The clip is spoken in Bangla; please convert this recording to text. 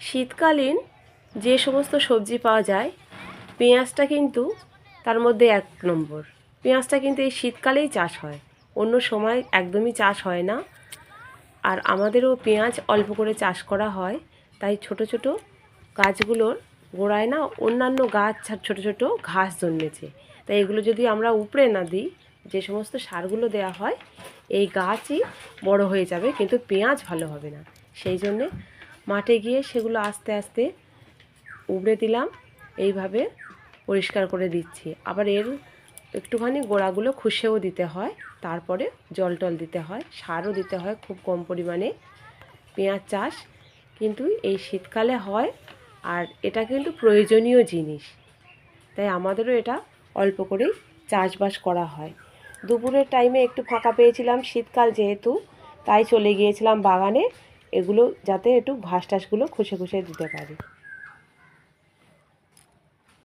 শীতকালীন যে সমস্ত সবজি পাওয়া যায়, পেঁয়াজটা কিন্তু তার মধ্যে এক নম্বর। পেঁয়াজটা কিন্তু এই শীতকালেই চাষ হয়। অন্য সময় একদমই চাষ হয় না। আর আমাদেরও পেঁয়াজ অল্প করে চাষ করা হয়, তাই ছোট ছোট গাছগুলোর গোড়ায় না অন্যান্য গাছ ছোট ছোট ঘাস জন্মেছে। তাই এগুলো যদি আমরা উপড়ে না দিই, যে সমস্ত সারগুলো দেওয়া হয়, এই গাছই বড় হয়ে যাবে, কিন্তু পেঁয়াজ ভালো হবে না। সেই জন্যে মাঠে গিয়ে সেগুলো আস্তে আস্তে উবড়ে দিলাম। এইভাবে পরিষ্কার করে দিচ্ছি। আবার এর একটুখানি গোড়াগুলো খুশেও দিতে হয়। তারপরে জল টল দিতে হয়। সারও দিতে হয় খুব কম পরিমাণে পেঁয়াজ চাষ। কিন্তু এই শীতকালে হয় আর এটা কিন্তু প্রয়োজনীয় জিনিস। তাই আমাদেরও এটা অল্প করেই চাষবাস করা হয়। দুপুরের টাইমে একটু ফাঁকা পেয়েছিলাম শীতকাল যেহেতু। তাই চলে গিয়েছিলাম বাগানে। এগুলো যাতে একটু ঘাস টাসগুলো খুশে খুশে দিতে পারি।